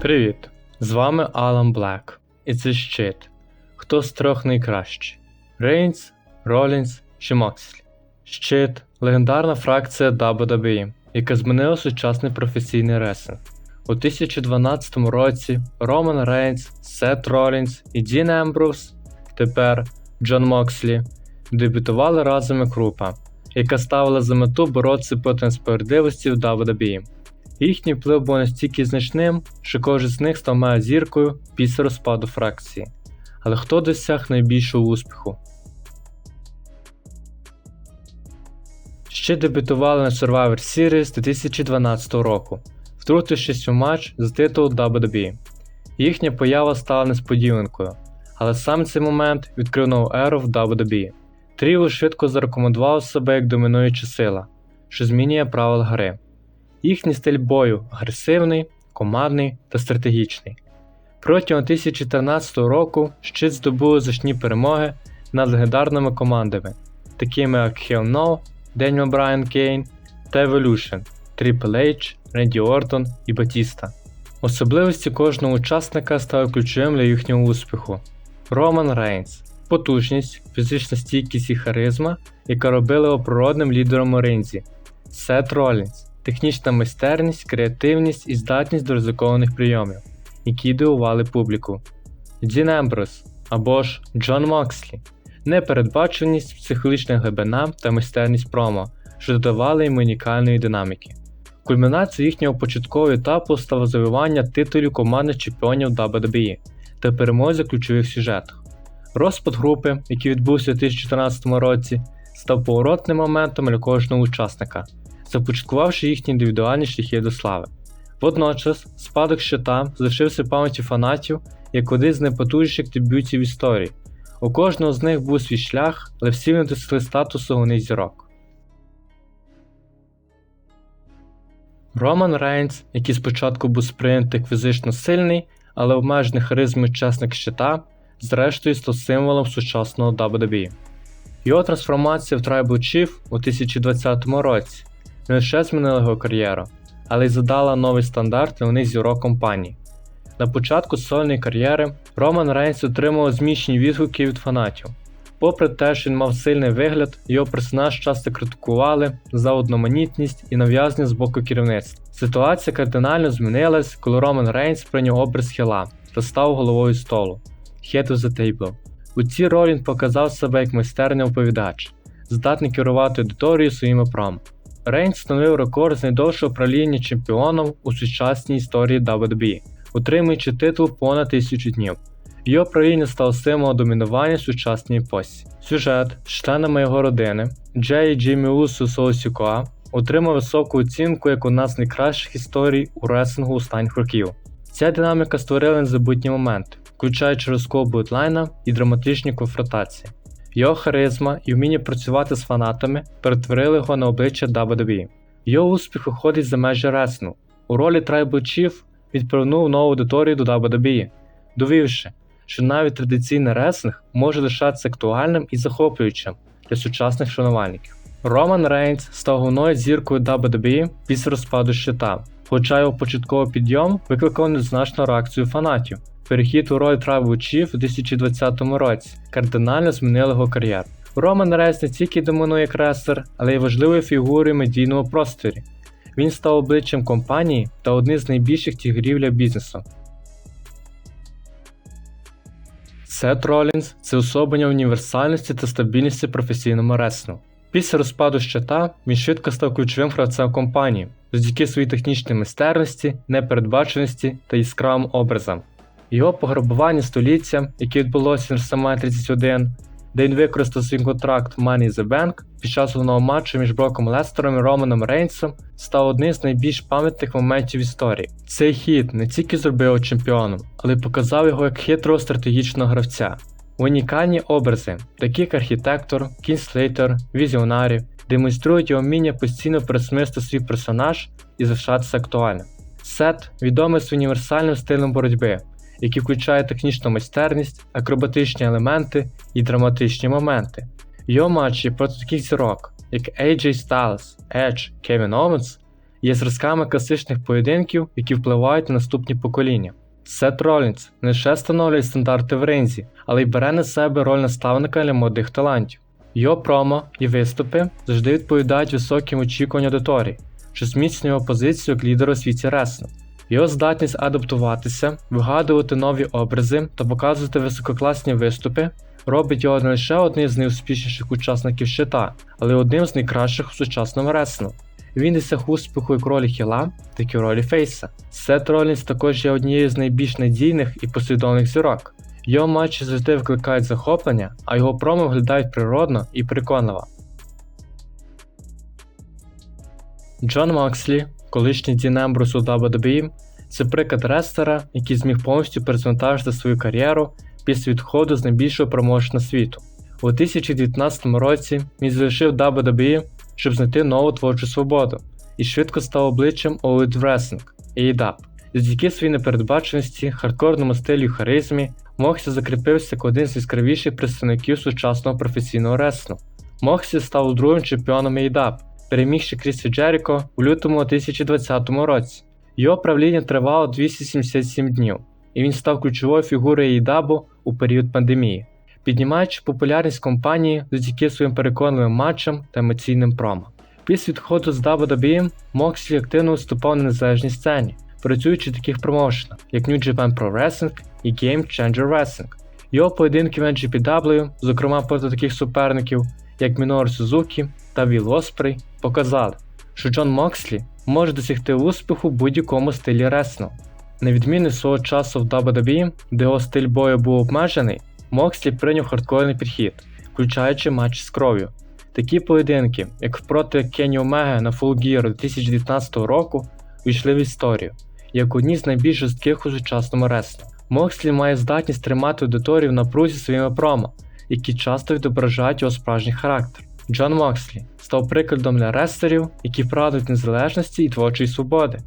Привіт! З вами Алан Блек. І це щит. Хто з трьох найкращий? Рейнс, Ролінс чи Мокслі? Щит легендарна фракція WWE, яка змінила сучасний професійний рестлинг. У 2012 році Роман Рейнс, Сет Ролінс і Дін Ембрус, тепер Джон Мокслі, дебютували разом як група, яка ставила за мету боротися проти несправедливості в WWE. Їхній вплив був настільки значним, що кожен з них став має зіркою після розпаду фракції. Але хто досяг найбільшого успіху? Ще дебютували на Survivor Series 2012 року, втрутившись у матч за титул WWE. Їхня поява стала несподіванкою, але саме цей момент відкрив нову еру в WWE. Тріо швидко зарекомендував себе як домінуюча сила, що змінює правила гри. Їхній стиль бою агресивний, командний та стратегічний. Протягом 2014 року щит здобули значні перемоги над легендарними командами, такими як Hell No, Деніел Брайан Кейн та Evolution, Triple H, Ренді Ортон і Батіста. Особливості кожного учасника стали ключовим для їхнього успіху. Роман Рейнс потужність, фізична стійкість і харизма, яка робили його природним лідером у ринзі. Сет Ролінс технічна майстерність, креативність і здатність до ризикованих прийомів, які дивували публіку. Дін Емброс або ж Джон Мокслі непередбаченість, психологічна глибина та майстерність промо, що додавали їм унікальної динаміки. Кульмінацією їхнього початкового етапу стало завоювання титулів командних чемпіонів WWE та перемозі в ключових сюжетах. Розпад групи, який відбувся у 2014 році, став поворотним моментом для кожного учасника, започаткувавши їхні індивідуальні шляхи до слави. Водночас, спадок щита залишився в пам'яті фанатів як один з найпотужніших дебютів історії. У кожного з них був свій шлях, але всі вони досягли статусу головних зірок. Роман Рейнс, який спочатку був сприйнятий фізично сильний, але обмежений харизмою учасник щита, зрештою став символом сучасного WWE. Його трансформація в Tribal Chief у 2020 році не лише змінила його кар'єру, але й задала новий стандарт для них зірок компанії. На початку сольної кар'єри Роман Рейнс отримав зміщені відгуки від фанатів. Попри те, що він мав сильний вигляд, його персонаж часто критикували за одноманітність і нав'язання з боку керівництва. Ситуація кардинально змінилась, коли Роман Рейнс прийняв образ хіла та став головою столу Head of the Table. У цій ролі він показав себе як майстерний оповідач, здатний керувати аудиторією своїми промо. Рейнс встановив рекорд з найдовшого правління чемпіоном у сучасній історії WWE, утримуючи титул понад тисячу днів. Його правління стало символом домінування сучасній епосі. Сюжет з членами його родини Джей Джиммі Усу Соусюка отримав високу оцінку як одна з найкращих історій у реслингу останніх років. Ця динаміка створила незабутні моменти, включаючи розкол бутлайна і драматичні конфронтації. Його харизма і вміння працювати з фанатами перетворили його на обличчя WWE. Його успіх виходить за межі реслінгу. У ролі Tribal Chief відправнув нову аудиторію до WWE, довівши, що навіть традиційний реслинг може лишатися актуальним і захоплюючим для сучасних шанувальників. Роман Рейнс став головною зіркою WWE після розпаду щита, хоча його початковий підйом викликав незначну реакцію фанатів. Перехід у роль Chief у 2020 році кардинально змінив його кар'єру. Роман Рейнс не тільки домінує як рестлер, але й важливою фігурою в медійному просторі. Він став обличчям компанії та одним з найбільших тігрів для бізнесу. Сет Ролінс це особлення універсальності та стабільності в професійному реслінгу. Після розпаду щита він швидко став ключовим гравцем компанії завдяки своїй технічній майстерності, непередбаченості та яскравим образам. Його пограбування століття, яке відбулося на WrestleMania 31, де він використав свій контракт Money the Bank під час головного матчу між Броком Лестером і Романом Рейнсом, став одним з найбільш пам'ятних моментів історії. Цей хід не тільки зробив його чемпіоном, але й показав його як хитрого стратегічного гравця. Унікальні образи, такі як архітектор, кінслейтер, візіонарів, демонструють його вміння постійно пересмислити свій персонаж і залишатися актуальним. Сет відомий своїм універсальним стилем боротьби, який включає технічну майстерність, акробатичні елементи і драматичні моменти. Його матчі проти таких зірок, як AJ Styles, Edge, Kevin Owens, є зразками класичних поєдинків, які впливають на наступні покоління. Сет Ролінс не лише встановлює стандарти в ринзі, але й бере на себе роль наставника для молодих талантів. Його промо і виступи завжди відповідають високим очікуванням аудиторії, що зміцнює його позицію як лідера світі реслінгу. Його здатність адаптуватися, вигадувати нові образи та показувати висококласні виступи робить його не лише одним з найуспішніших учасників щита, але й одним з найкращих у сучасному реслінгу. Він досяг успіху як в ролі хіла, так і в ролі фейса. Сет Ролінс також є однією з найбільш надійних і послідовних зірок. Його матчі завжди викликають захоплення, а його промо виглядають природно і переконливо. Джон Макслі, колишній Дін Ембрус у WWE, це приклад рестлера, який зміг повністю перезавантажити свою кар'єру після відходу з найбільшого промоушена світу. У 2019 році він залишив WWE, щоб знайти нову творчу свободу, і швидко став обличчям All Wrestling AEW. Завдяки своїй непередбаченості, хардкорному стилю харизмі, Моксі закріпився як один з яскравіших представників сучасного професійного реслінгу. Моксі став другим чемпіоном AEW, перемігши Крісі Джеріко у лютому 2020 році. Його правління тривало 277 днів, і він став ключовою фігурою AEW у період пандемії, піднімаючи популярність компанії завдяки своїм переконливим матчам та емоційним промо. Після відходу з WWE Мокслі активно виступав на незалежній сцені, працюючи в таких промоушенах, як New Japan Pro Wrestling і Game Changer Wrestling. Його поєдинки в NGPW, зокрема проти таких суперників, як Мінор Сузукі та Віл Оспрей, показали, що Джон Мокслі може досягти успіху в будь-якому стилі реслінгу. На відміну свого часу в WWE, де його стиль бою був обмежений, Мокслі прийняв хардкорний підхід, включаючи матч з кров'ю. Такі поєдинки, як проти Кенні Омеги на Full Gear 2019 року, війшли в історію, як одні з найбільш жорстких у сучасному реслінгу. Мокслі має здатність тримати аудиторію в напрузі своїми промо, які часто відображають його справжній характер. Джон Мокслі став прикладом для рестлерів, які прагнуть незалежності і творчої свободи.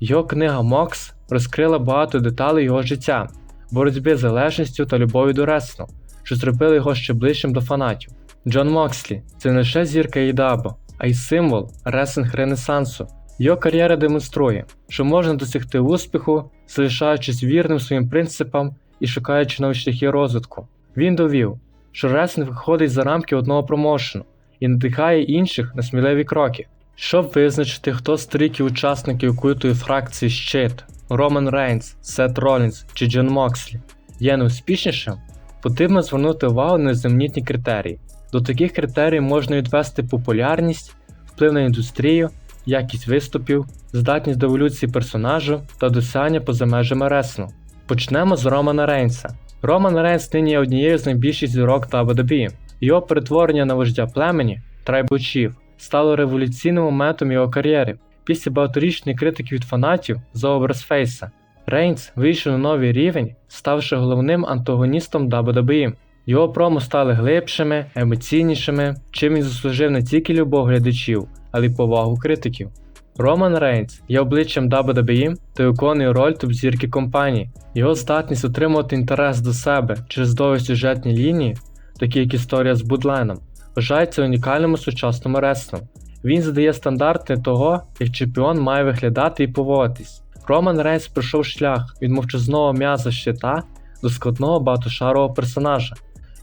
Його книга Мокс розкрила багато деталей його життя, боротьби з залежністю та любов'ю до реслінгу, що зробили його ще ближчим до фанатів. Джон Мокслі це не лише зірка Ейдабо, а й символ реслінг Ренесансу. Його кар'єра демонструє, що можна досягти успіху, залишаючись вірним своїм принципам і шукаючи нові шляхи розвитку. Він довів, що реслінг виходить за рамки одного промоушену і надихає інших на сміливі кроки. Щоб визначити, хто з трійки учасників культової фракції Щит, Роман Рейнс, Сет Ролінс чи Джон Мокслі є найуспішнішим, потрібно звернути увагу на земнітні критерії. До таких критерій можна відвести популярність, вплив на індустрію, якість виступів, здатність до еволюції персонажу та досягнення поза межами реслінгу. Почнемо з Романа Рейнса. Роман Рейнс нині є однією з найбільших зірок WWE. Його перетворення на вождя племені Chief стало революційним моментом його кар'єри. Після багаторічної критики від фанатів за образ Фейса, Рейнс вийшов на новий рівень, ставши головним антагоністом WWE. Його промо стали глибшими, емоційнішими, чим він заслужив не тільки любов глядачів, але й повагу критиків. Роман Рейнс є обличчям WWE та виконує роль топ-зірки компанії. Його здатність отримувати інтерес до себе через довгі сюжетні лінії, такі як історія з Будленом, вважається унікальним у сучасному реслінгу. Він задає стандарти того, як чемпіон має виглядати і поводитись. Роман Рейнс пройшов шлях від мовчазного м'яза щита до складного багатошарового персонажа.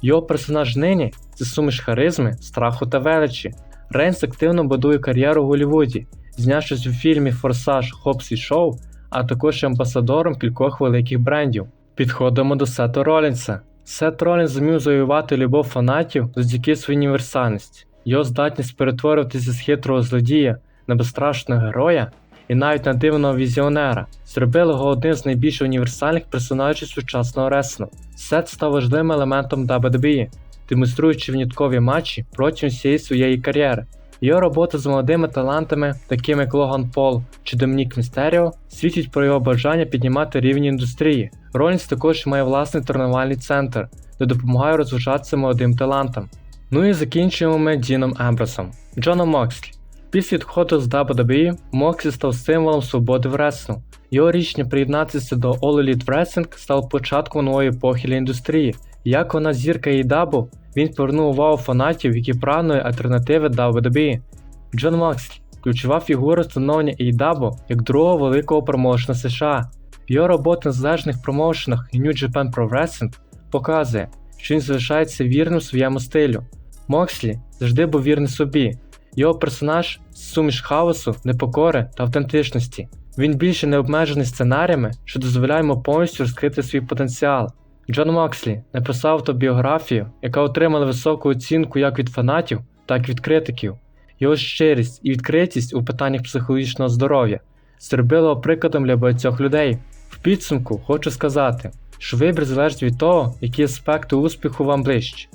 Його персонаж нині це суміш харизми, страху та величі. Рейнс активно будує кар'єру в Голлівуді, знявшись у фільмі Форсаж Хопс і Шоу, а також амбасадором кількох великих брендів. Підходимо до Сета Ролінса. Сет Ролінс зумів завоювати любов фанатів завдяки своїй універсальності. Його здатність перетворюватися з хитрого злодія на безстрашного героя і навіть на дивного візіонера зробили його одним з найбільш універсальних персонажів сучасного реслінгу. Сет став важливим елементом WWE, демонструючи виняткові матчі протягом всієї своєї кар'єри. Його робота з молодими талантами, такими як Логан Пол чи Домінік Містеріо, свідчить про його бажання піднімати рівень індустрії. Ролінс також має власний тренувальний центр, де допомагає розважатися молодим талантам. Ну і закінчуємо ми Діном Ембросом, Джоном Мокслі. Після відходу з WWE Мокслі став символом свободи в реслінгу. Його рішення приєднатися до All Elite Wrestling стало початком нової епохи для індустрії. Як вона зірка AEW, він повернув увагу фанатів, які прагнули альтернативи WWE. Джон Мокслі ключова фігура становлення AEW як другого великого промоушена США. Його робота на залежних промоушенах і New Japan Pro Wrestling показує, що він залишається вірним своєму стилю. Мокслі завжди був вірний собі. Його персонаж суміш хаосу, непокори та автентичності. Він більше не обмежений сценаріями, що дозволяє йому повністю розкрити свій потенціал. Джон Мокслі написав автобіографію, яка отримала високу оцінку як від фанатів, так і від критиків. Його щирість і відкритість у питаннях психологічного здоров'я зробили його прикладом для багатьох людей. В підсумку хочу сказати, що вибір залежить від того, які аспекти успіху вам ближчі.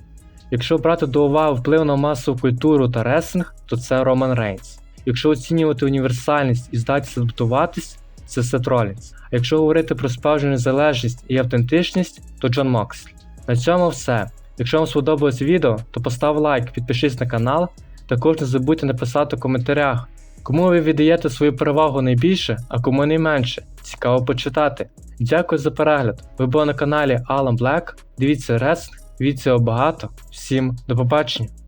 Якщо брати до уваги вплив на масову культуру та рестлинг, то це Роман Рейнс. Якщо оцінювати універсальність і здатність адаптуватись, це Сет Ролінс. А якщо говорити про справжню незалежність і автентичність, то Джон Мокслі. На цьому все. Якщо вам сподобалось відео, то постав лайк, підпишись на канал, також не забудьте написати в коментарях, кому ви віддаєте свою перевагу найбільше, а кому найменше. Цікаво почитати. Дякую за перегляд. Ви були на каналі Alan Black. Дивіться Рестлинг, дивіться багато. Всім до побачення!